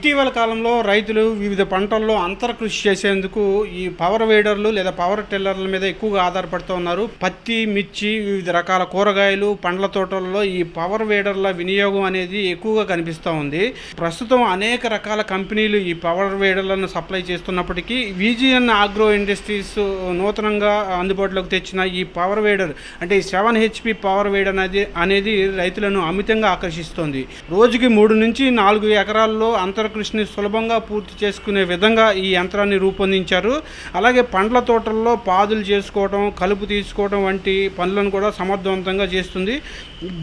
ఇటీవల కాలంలో రైతులు వివిధ పంటల్లో అంతర కృషి చేసేందుకు ఈ పవర్ వేడర్లు లేదా పవర్ టిల్లర్ల మీద ఎక్కువగా ఆధారపడుతూ ఉన్నారు. పత్తి మిర్చి వివిధ రకాల కూరగాయలు పండ్ల తోటల్లో ఈ పవర్ వేడర్ల వినియోగం అనేది ఎక్కువగా కనిపిస్తూ ఉంది. ప్రస్తుతం అనేక రకాల కంపెనీలు ఈ పవర్ వేడర్లను సప్లై చేస్తున్నప్పటికీ విజిఎన్ ఆగ్రో ఇండస్ట్రీస్ నూతనంగా అందుబాటులోకి తెచ్చిన ఈ పవర్ వేడర్ అంటే ఈ సెవెన్ హెచ్పి పవర్ వేడర్ అనేది అనేది రైతులను అమితంగా ఆకర్షిస్తోంది. రోజుకి మూడు నుంచి నాలుగు ఎకరాల్లో కృషిని సులభంగా పూర్తి చేసుకునే విధంగా ఈ యంత్రాన్ని రూపొందించారు. అలాగే పండ్ల తోటల్లో పాదులు చేసుకోవడం కలుపు తీసుకోవడం వంటి పనులను కూడా సమర్థవంతంగా చేస్తుంది.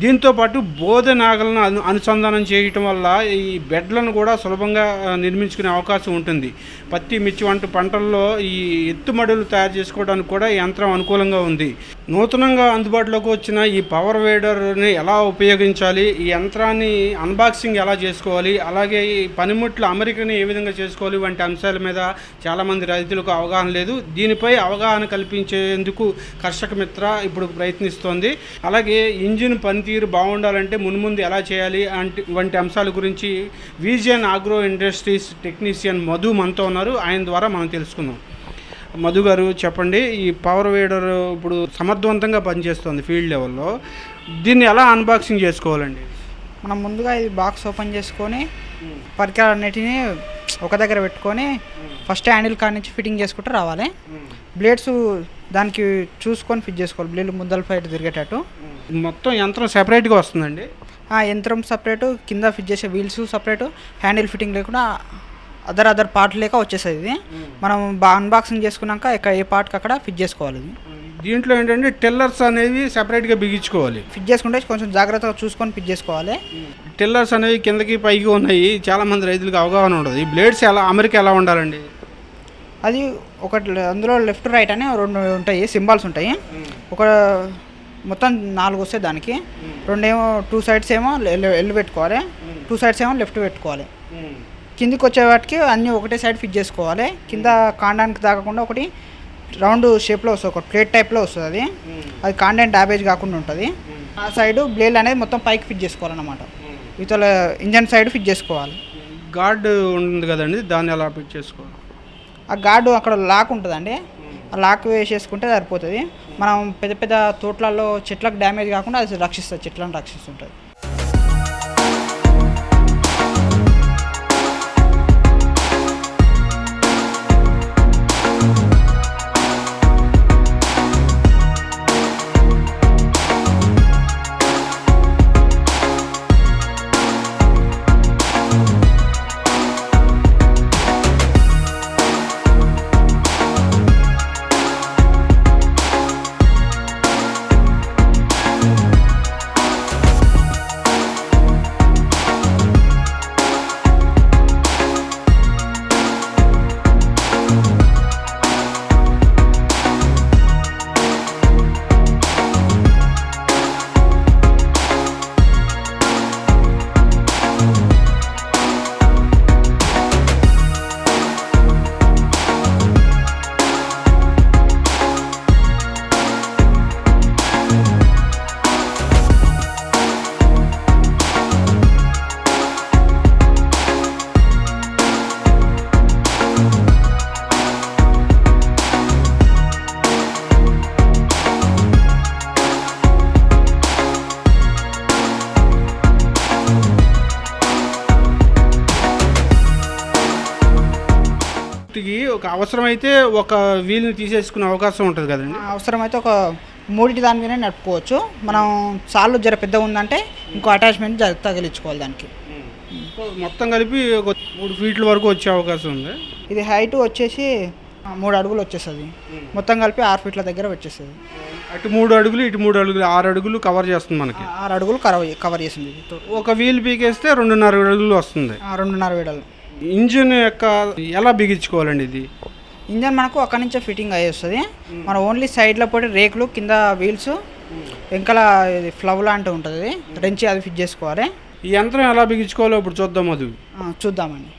దీంతో పాటు బోధ నాగలను అను అనుసంధానం చేయటం వల్ల ఈ బెడ్లను కూడా సులభంగా నిర్మించుకునే అవకాశం ఉంటుంది. పత్తి మిర్చి వంటి పంటల్లో ఈ ఎత్తుమడులు తయారు చేసుకోవడానికి కూడా ఈ యంత్రం అనుకూలంగా ఉంది. నూతనంగా అందుబాటులోకి వచ్చిన ఈ పవర్ వేడర్ని ఎలా ఉపయోగించాలి? ఈ యంత్రాన్ని అన్బాక్సింగ్ ఎలా చేసుకోవాలి? అలాగే ఈ పనిముట్ల అమరికని ఏ విధంగా చేసుకోవాలి? వంటి అంశాల మీద చాలామంది రైతులకు అవగాహన లేదు. దీనిపై అవగాహన కల్పించేందుకు కర్షక మిత్ర ఇప్పుడు ప్రయత్నిస్తోంది. అలాగే ఇంజిన్ పనితీరు బాగుండాలంటే మున్ముందు ఎలా చేయాలి? అంటే వంటి అంశాల గురించి Vision Agro Industries technician Madhu మనతో ఉన్నారు. ఆయన ద్వారా మనం తెలుసుకుందాం. మధు గారు చెప్పండి ఈ పవర్ వేడర్ ఇప్పుడు సమర్థవంతంగా పనిచేస్తుంది ఫీల్డ్ లెవెల్లో దీన్ని ఎలా అన్బాక్సింగ్ చేసుకోవాలండి? మనం ముందుగా ఇది బాక్స్ ఓపెన్ చేసుకొని పరికరాలన్నిటిని ఒక దగ్గర పెట్టుకొని ఫస్ట్ హ్యాండిల్ కాడ నుంచి ఫిట్టింగ్ చేసుకుంటూ రావాలి. బ్లేడ్స్ దానికి చూసుకొని ఫిట్ చేసుకోవాలి. బ్లేడ్ ముద్దల పైట తిరిగేటట్టు. మొత్తం యంత్రం సెపరేట్గా వస్తుందండి? ఆ యంత్రం సపరేటు కింద ఫిట్ చేసే వీల్స్ సపరేటు హ్యాండిల్ ఫిట్టింగ్ లేకుండా అదర్ అదర్ పార్ట్ లేక వచ్చేస్తుంది ఇది. మనం బా అన్బాక్సింగ్ చేసుకున్నాక ఎక్కడ ఏ పార్ట్కి అక్కడ ఫిట్ చేసుకోవాలి ఇది. దీంట్లో ఏంటంటే టెల్లర్స్ అనేవి సెపరేట్గా బిగించుకోవాలి. ఫిట్ చేసుకుంటే కొంచెం జాగ్రత్తగా చూసుకొని ఫిట్ చేసుకోవాలి. టెల్లర్స్ అనేవి కిందకి పైకి ఉన్నాయి. చాలా మంది రైతులకు అవగాహన ఉండదు. ఈ బ్లేడ్స్ ఎలా అమెరికా ఎలా ఉండాలండి? అది ఒకటి అందులో లెఫ్ట్ రైట్ అని రెండు ఉంటాయి. సింబాల్స్ ఉంటాయి. ఒక మొత్తం నాలుగు వస్తాయి దానికి. రెండేమో టూ సైడ్స్ ఏమో ఎల్లు పెట్టుకోవాలి. టూ సైడ్స్ ఏమో లెఫ్ట్ పెట్టుకోవాలి. కిందికి వచ్చే వాటికి అన్నీ ఒకటే సైడ్ ఫిట్ చేసుకోవాలి. కింద కాండానికి తాగకుండా ఒకటి రౌండ్ షేప్లో వస్తుంది ఒక ప్లేట్ టైప్లో వస్తుంది అది. అది కాండెంట్ డ్యామేజ్ కాకుండా ఉంటుంది. ఆ సైడ్ బ్లేడ్ అనేది మొత్తం పైకి ఫిట్ చేసుకోవాలన్నమాట. ఇతల ఇంజన్ సైడ్ ఫిట్ చేసుకోవాలి. గార్డ్ ఉంటుంది కదండి దాన్ని ఎలా ఫిట్ చేసుకోవాలి? ఆ గార్డు అక్కడ లాక్ ఉంటుందండి. ఆ లాక్ వేసేసుకుంటే సరిపోతుంది. మనం పెద్ద పెద్ద తోటలలో చెట్లకు డ్యామేజ్ కాకుండా అది రక్షిస్తుంది చెట్లను రక్షిస్తుంటుంది. అవసరమైతే ఒక వీల్ని తీసేసుకునే అవకాశం ఉంటుంది కదండి? అవసరమైతే ఒక మూడింటి దాని మీద నడుపుకోవచ్చు. మనం సార్లు జర పెద్దగా ఉందంటే ఇంకో అటాచ్మెంట్ జర తగిలించుకోవాలి దానికి. సో మొత్తం కలిపి ఒక మూడు ఫీట్ల వరకు వచ్చే అవకాశం ఉంది? ఇది హైట్ వచ్చేసి మూడు అడుగులు వచ్చేస్తుంది. మొత్తం కలిపి ఆరు ఫీట్ల దగ్గర వచ్చేస్తుంది. అటు మూడు అడుగులు ఇటు మూడు అడుగులు ఆరు అడుగులు కవర్ చేస్తుంది మనకి. ఆరు అడుగులు కవర్ కవర్ చేసింది ఇది తో- ఒక వీల్ పీకేస్తే రెండున్నర అడుగులు వస్తుంది. ఆ, రెండున్నర వేడలు ఇంజిన్ యొక్క ఎలా బిగించుకోవాలండి ఇది? ఇంజన్ మనకు అక్కడి నుంచే ఫిట్టింగ్ అయ్యి వస్తుంది. మన ఓన్లీ సైడ్లో పోటీ రేకులు కింద వీల్స్ వెనకాల ఇది ఫ్లవ్ లాంటివి ఉంటుంది. రెంచి అది ఫిట్ చేసుకోవాలి. ఈ యంత్రం ఎలా బిగించుకోవాలో ఇప్పుడు చూద్దాం అది చూద్దామండి.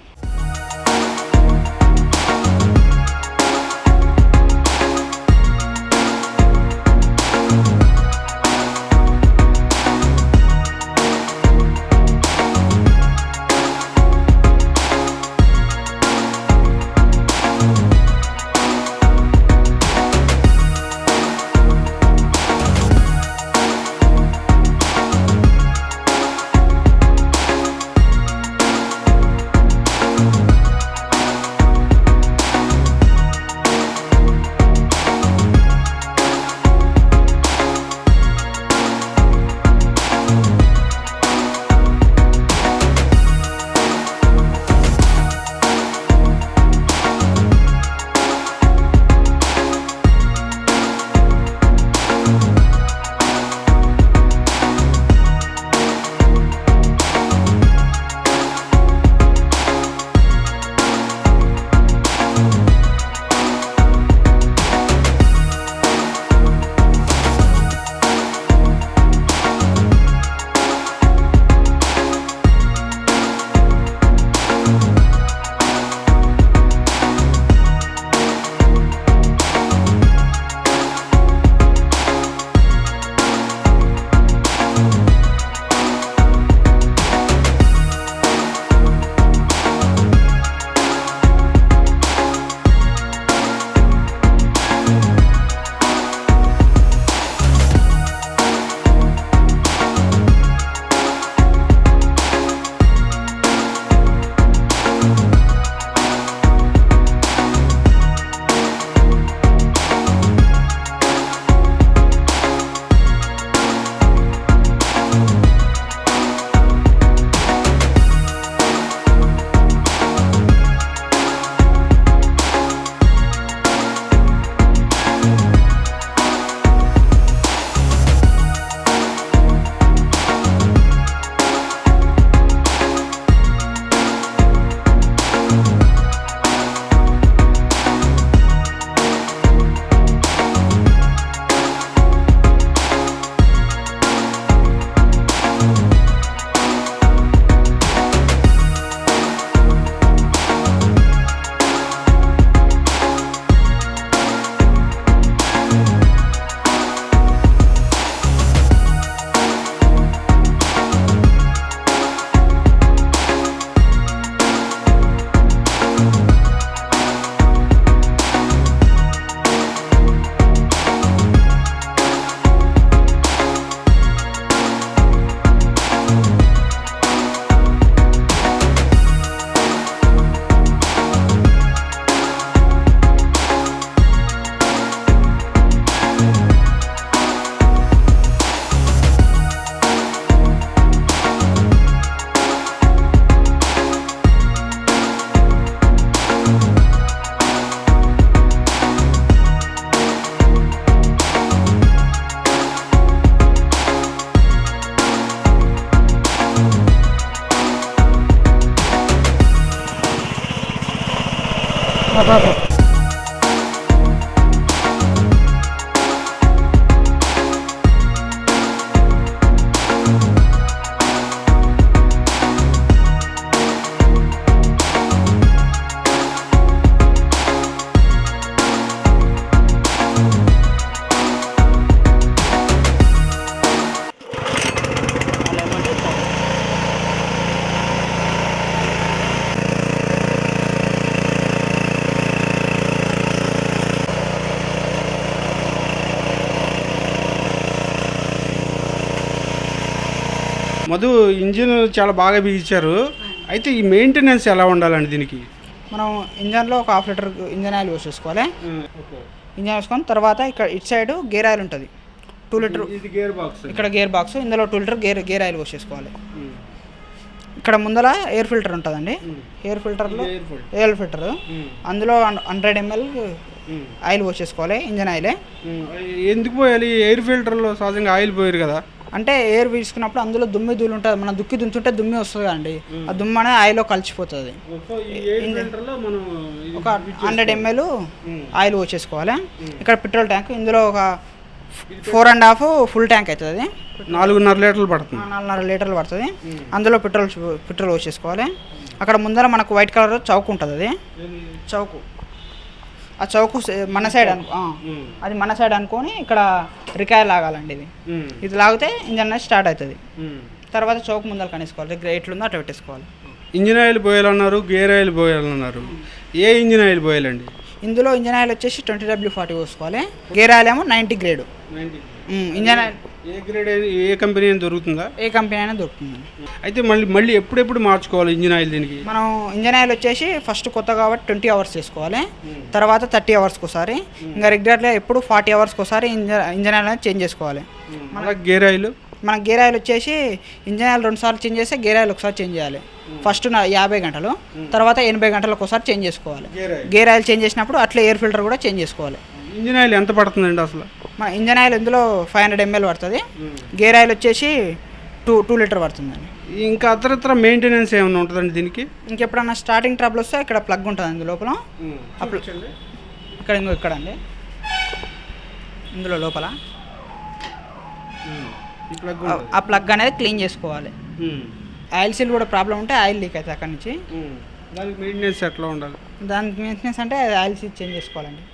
మధు ఇంజిన్ చాలా బాగా బిగించారు. అయితే ఈ మెయింటెనెన్స్ ఎలా ఉండాలండి దీనికి? మనం ఇంజన్లో ఒక హాఫ్ లీటర్ ఇంజన్ ఆయిల్ పోసేసుకోవాలి. ఇంజన్ వేసుకొని తర్వాత ఇక్కడ ఇటు సైడ్ గేర్ ఆయిల్ ఉంటుంది. Two litre gear box. ఇక్కడ గేర్ బాక్స్ ఇందులో two litre gear gear oil పోసేసుకోవాలి. ఇక్కడ ముందర ఎయిర్ ఫిల్టర్ ఉంటుందండి. ఎయిర్ ఫిల్టర్లో ఎయిర్ ఫిల్టర్. Air filter. అందులో హండ్రెడ్ ఎంఎల్ ఆయిల్ పోసేసుకోవాలి ఇంజన్ ఆయిలే. ఎందుకు పోయాలి? ఎయిర్ ఫిల్టర్లో సహజంగా ఆయిల్ పోయారు కదా. అంటే ఎయిర్ తీసుకున్నప్పుడు అందులో దుమ్మి ధూళి ఉంటుంది మనం దుక్కి దుంతుంటే దుమ్మి వస్తుంది కదండి ఆ దుమ్ము అనేది ఆయిల్లో కలిసిపోతుంది. ఒక హండ్రెడ్ ఎంఎల్ ఆయిల్ పోసేసుకోవాలి. ఇక్కడ పెట్రోల్ ట్యాంక్ ఇందులో ఒక four and half full tank అవుతుంది నాలుగున్నర లీటర్లు పడుతుంది. నాలుగున్నర లీటర్లు పడుతుంది. అందులో పెట్రోల్ పెట్రోల్ పోసేసుకోవాలి. అక్కడ ముందర మనకు వైట్ కలర్ చౌక్ ఉంటుంది అది చౌకు. ఆ చౌకు మన సైడ్ అనుకో ఆ. అది మన సైడ్ అనుకొని ఇక్కడ రికాయ్ లాగాలండి ఇది. ఇది లాగితే ఇంజన్ అనేది స్టార్ట్ అవుతుంది. తర్వాత చౌక్ ముందర కనేసుకోవాలి. దగ్గర ఎట్లుందో అట్లా పెట్టేసుకోవాలి. ఇంజిన్ ఆయిల్ పోయాలన్నారు గేర్ ఆయిల్ పోయాలన్నారు. ఏ ఇంజిన్ ఆయిల్ పోయాలండి? ఇందులో ఇంజన్ ఆయిల్ వచ్చేసి ట్వంటీ డబ్ల్యూ ఫార్టీ పోసుకోవాలి. గేర్ ఆయిల్ ఏమో నైంటీ గ్రేడ్. ఇంజన్ ఆయిల్ ఏ గ్రేడ్ అయినా ఏ కంపెనీ అయినా దొరుకుతుందా? ఏ కంపెనీ అయినా దొరుకుతుందండి అయితే మళ్ళీ మళ్ళీ ఎప్పుడెప్పుడు మార్చుకోవాలి ఇంజిన్ ఆయిల్ దీనికి? మనం ఇంజన్ ఆయిల్ వచ్చేసి ఫస్ట్ కొత్త కాబట్టి ట్వంటీ అవర్స్ చేసుకోవాలి తర్వాత థర్టీ అవర్స్కి ఒకసారి. ఇంకా రెగ్యులర్గా ఎప్పుడు ఫార్టీ అవర్స్కి ఒకసారి ఇంజన్ ఇంజన్ ఆయిల్ అనేది చేంజ్ చేసుకోవాలి. మళ్ళీ గేర్ ఆయిల్? మన గేర్ ఆయిల్ వచ్చేసి ఇంజన్ ఆయిల్ రెండు సార్లు చేంజ్ చేస్తే గేర్ ఆయిల్ ఒకసారి చేంజ్ చేయాలి. ఫస్ట్ నా యాభై గంటలు తర్వాత ఎనభై గంటలకు ఒకసారి చేంజ్ చేసుకోవాలి. గేర్ ఆయిల్ చేంజ్ చేసినప్పుడు అట్లే ఎయిర్ ఫిల్టర్ కూడా చేంజ్ చేసుకోవాలి. ఇంజిన్ ఆయిల్ ఎంత పడుతుందండి అసలు? మన ఇంజన్ ఆయిల్ ఇందులో ఫైవ్ హండ్రెడ్ ఎంఎల్ పడుతుంది. గేర్ ఆయిల్ వచ్చేసి టూ టూ లీటర్ పడుతుందండి. ఇంకా అతరత్ర మెయింటెనెన్స్ ఏమైనా ఉంటుందండి దీనికి? ఇంకెప్పుడన్నా స్టార్టింగ్ ట్రబుల్ వస్తే ఇక్కడ ప్లగ్ ఉంటుంది అందు లోపల. అప్పుడు ఇక్కడ ఇంకో ఇక్కడ అండి. ఇందులో లోపల. ఆ ప్లగ్ అనేది క్లీన్ చేసుకోవాలి. ఆయిల్ సీల్ కూడా ప్రాబ్లం ఉంటే ఆయిల్ లీక్ అవుతుంది అక్కడ నుంచి. దానికి మెయింటెనెన్స్ ఎట్లా ఉండాలి? దానికి మెయింటెనెన్స్ అంటే ఆయిల్ సీల్ చేంజ్ చేసుకోవాలండి.